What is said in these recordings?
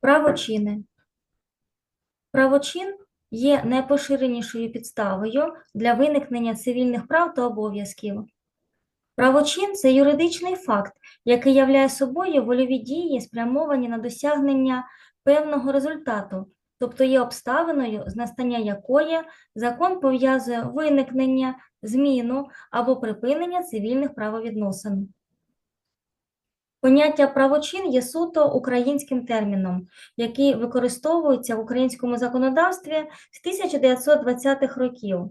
Правочини. Правочин є найпоширенішою підставою для виникнення цивільних прав та обов'язків. Правочин це юридичний факт, який являє собою вольові дії, спрямовані на досягнення певного результату, тобто є обставиною, з настання якої закон пов'язує виникнення, зміну або припинення цивільних правовідносин. Поняття правочин є суто українським терміном, який використовується в українському законодавстві з 1920-х років.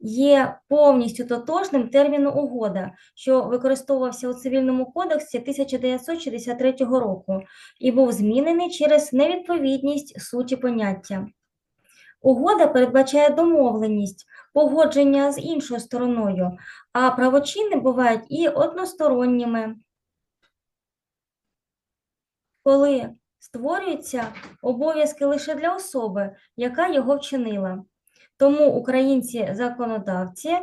Є повністю тотожним терміну угода, що використовувався у Цивільному кодексі 1963 року і був змінений через невідповідність суті поняття. Угода передбачає домовленість, погодження з іншою стороною, а правочини бувають і односторонніми коли створюються обов'язки лише для особи, яка його вчинила. Тому українці-законодавці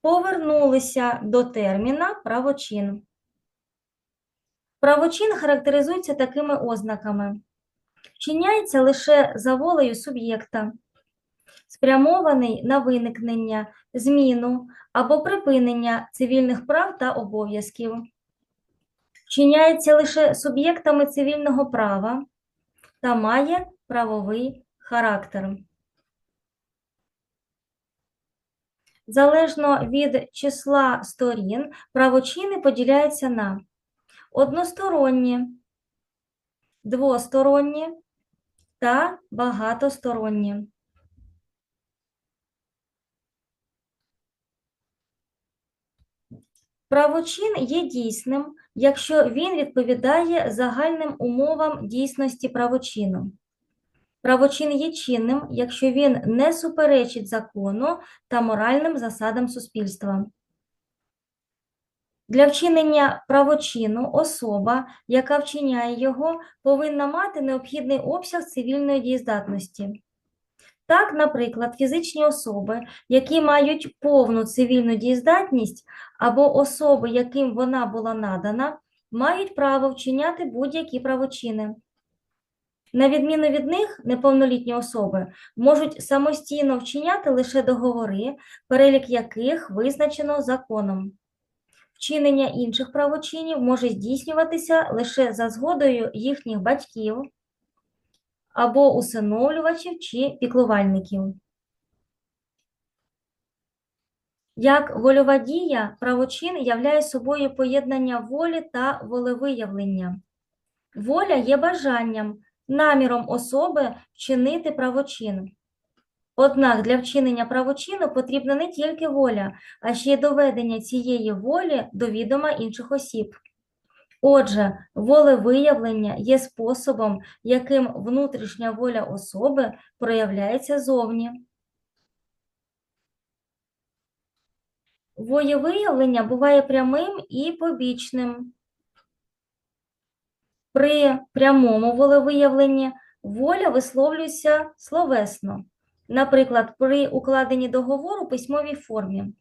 повернулися до терміна правочин. Правочин характеризується такими ознаками: вчиняється лише за волею суб'єкта, спрямований на виникнення, зміну або припинення цивільних прав та обов'язків вчиняється лише суб'єктами цивільного права та має правовий характер. Залежно від числа сторін, правочини поділяються на односторонні, двосторонні та багатосторонні. Правочин є дійсним, якщо він відповідає загальним умовам дійсності правочину. Правочин є чинним, якщо він не суперечить закону та моральним засадам суспільства. Для вчинення правочину особа, яка вчиняє його, повинна мати необхідний обсяг цивільної дієздатності. Так, наприклад, фізичні особи, які мають повну цивільну дієздатність, або особи, яким вона була надана, мають право вчиняти будь-які правочини. На відміну від них, неповнолітні особи можуть самостійно вчиняти лише договори, перелік яких визначено законом. Вчинення інших правочинів може здійснюватися лише за згодою їхніх батьків або усиновлювачів чи піклувальників. Як вольова дія, правочин являє собою поєднання волі та волевиявлення. Воля є бажанням, наміром особи вчинити правочин. Однак для вчинення правочину потрібна не тільки воля, а ще й доведення цієї волі до відома інших осіб. Отже, волевиявлення є способом, яким внутрішня воля особи проявляється зовні. Волевиявлення буває прямим і побічним. При прямому волевиявленні воля висловлюється словесно, наприклад, при укладенні договору у письмовій формі.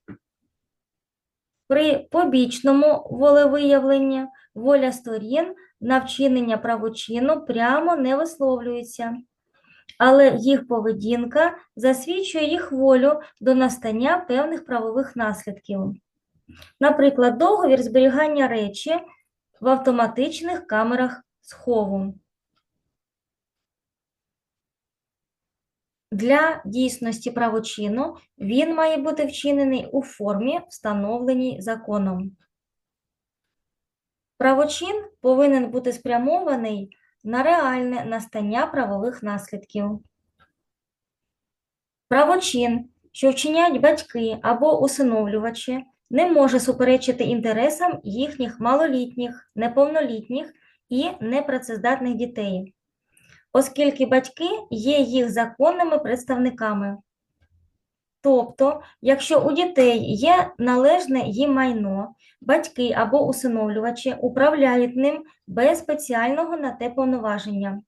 При побічному волевиявленні воля сторін на вчинення правочину прямо не висловлюється, але їх поведінка засвідчує їх волю до настання певних правових наслідків. Наприклад, договір зберігання речі в автоматичних камерах схову. Для дійсності правочину він має бути вчинений у формі, встановленій законом. Правочин повинен бути спрямований на реальне настання правових наслідків. Правочин, що вчиняють батьки або усиновлювачі, не може суперечити інтересам їхніх малолітніх, неповнолітніх і непрацездатних дітей оскільки батьки є їх законними представниками. Тобто, якщо у дітей є належне їм майно, батьки або усиновлювачі управляють ним без спеціального на те повноваження.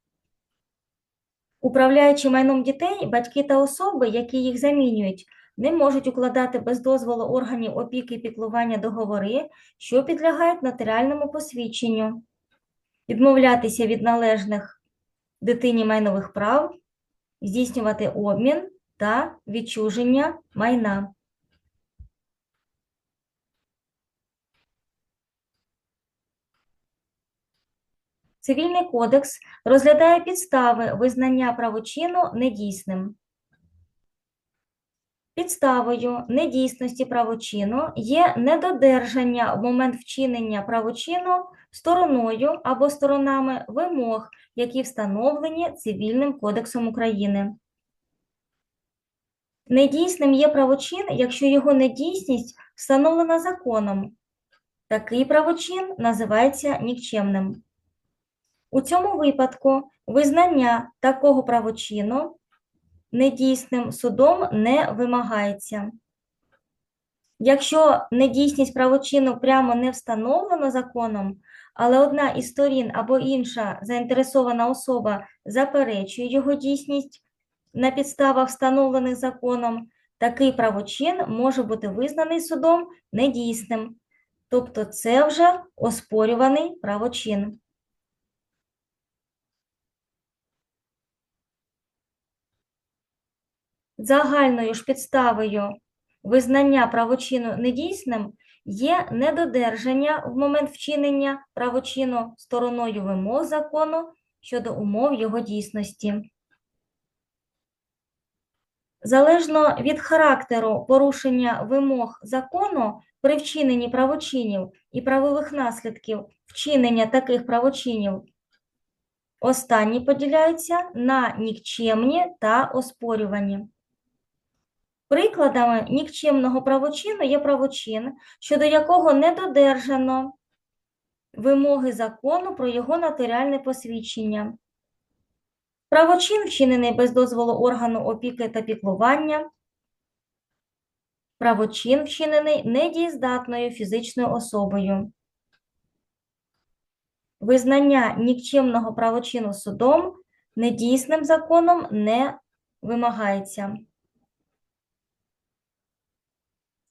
Управляючи майном дітей, батьки та особи, які їх замінюють, не можуть укладати без дозволу органів опіки і піклування договори, що підлягають нотаріальному посвідченню. відмовлятися від належних дитині майнових прав, здійснювати обмін та відчуження майна. Цивільний кодекс розглядає підстави визнання правочину недійсним. Підставою недійсності правочину є недодержання в момент вчинення правочину стороною або сторонами вимог, які встановлені Цивільним кодексом України. Недійсним є правочин, якщо його недійсність встановлена законом. Такий правочин називається нікчемним. У цьому випадку визнання такого правочину недійсним судом не вимагається. Якщо недійсність правочину прямо не встановлена законом, але одна із сторін або інша заінтересована особа заперечує його дійсність на підставах, встановлених законом, такий правочин може бути визнаний судом недійсним. Тобто це вже оспорюваний правочин. Загальною ж підставою визнання правочину недійсним є недодержання в момент вчинення правочину стороною вимог закону щодо умов його дійсності. Залежно від характеру порушення вимог закону при вчиненні правочинів і правових наслідків вчинення таких правочинів, останні поділяються на нікчемні та оспорювані. Прикладами нікчемного правочину є правочин, щодо якого не додержано вимоги закону про його нотаріальне посвідчення. Правочин, вчинений без дозволу органу опіки та піклування. Правочин, вчинений недієздатною фізичною особою. Визнання нікчемного правочину судом недійсним законом не вимагається.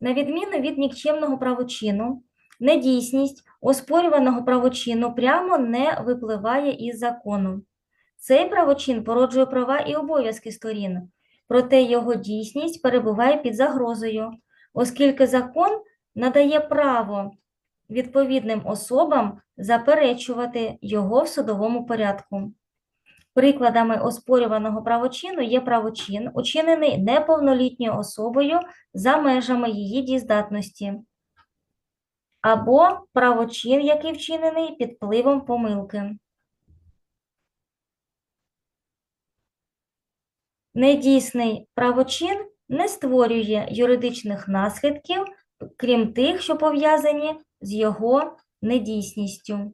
На відміну від нікчемного правочину, недійсність оспорюваного правочину прямо не випливає із закону. Цей правочин породжує права і обов'язки сторін, проте його дійсність перебуває під загрозою, оскільки закон надає право відповідним особам заперечувати його в судовому порядку. Прикладами оспорюваного правочину є правочин, учинений неповнолітньою особою за межами її дієздатності, або правочин, який вчинений під впливом помилки. Недійсний правочин не створює юридичних наслідків, крім тих, що пов'язані з його недійсністю.